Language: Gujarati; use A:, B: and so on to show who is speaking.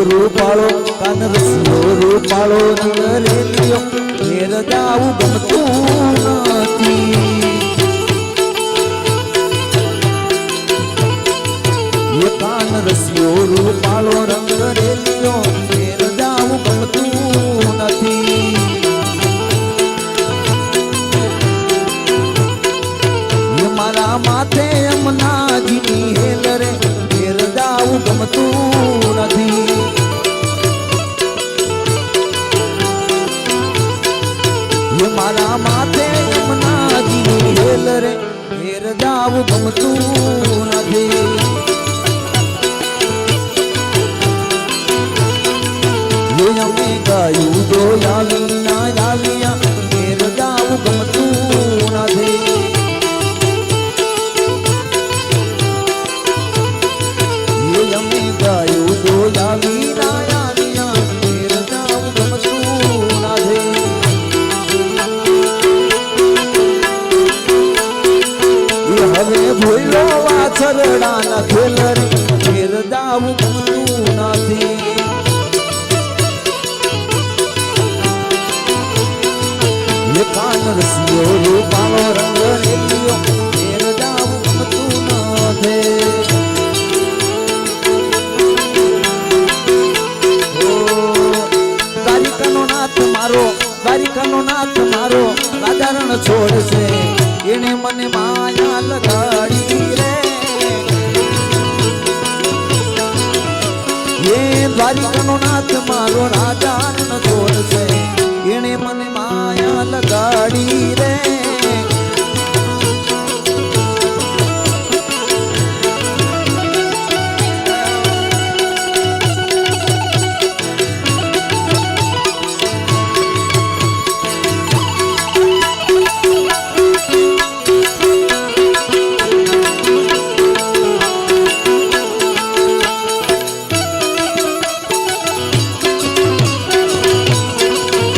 A: રસિયો રૂપાળો કાન રસિયો રૂપાળો રંગ રેલિયો ઘેર જાવું ગમતું નથી. એ કાન રસિયો રૂપાળો રંગ રેલિયો ઘેર જાવું ગમતું નથી. મારા માથે એ મારા માથે યમુનાજીની હેલ રે ઘેર જાવું ગમતું નથી. અમે ગાયું જો વાછરડા ના ખેલ રે ઘેર જાવું ગમતું નથી. કાન રસિયો, રૂપાળો રંગ રેલિયો નાથ. મારો, દ્વારિકાનો નાથ મારો રાધારણ છોડશે. એને મને માયા લગાડી દ્વારિકાનો નાથ મારો રાધારણ છોડશે એને મને માયા લગાડી.